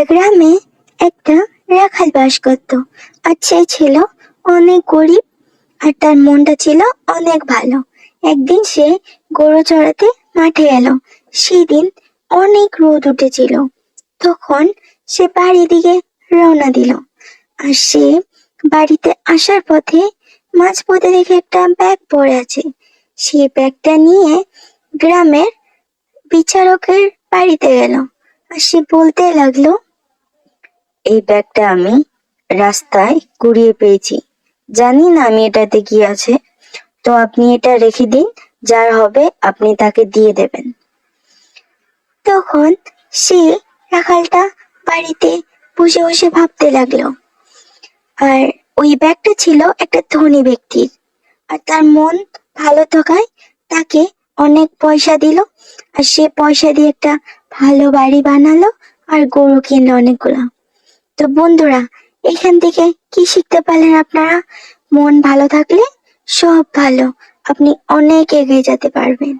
একটা গ্রামে একটা রাখাল বাস করত। আর সে ছিল অনেক গরিব আর তার মনটা ছিল অনেক ভালো। একদিন সে গরু চড়াতে মাঠে এলো। সেদিন অনেক রোদ উঠেছিল। তখন সে বাড়ির দিকে রওনা দিল। আর সে বাড়িতে আসার পথে মাঝ পথে দেখে একটা ব্যাগ পড়ে আছে। সেই ব্যাগটা নিয়ে গ্রামের বিচারকের বাড়িতে গেল। আর সে বলতে লাগল এই ব্যাগটা আমি রাস্তায় কুড়িয়ে পেয়েছি। জানি না আমি এটাতে কি আছে। তো আপনি এটা রেখে দিন, যার হবে আপনি তাকে দিয়ে দেবেন। তখন সে রাখালটা বাড়িতে বসে বসে ভাবতে লাগল। আর ওই ব্যাগটা ছিল একটা ধনী ব্যক্তির। আর তার মন ভালো থাকায় তাকে অনেক পয়সা দিল। আর সে পয়সা দিয়ে একটা ভালো বাড়ি বানালো আর গরু কিনলো অনেকগুলো। তো বন্ধুরা, এখান থেকে কি শিখতে পারলেন আপনারা? মন ভালো থাকলে সব ভালো। আপনি অনেক এগিয়ে যেতে পারবেন।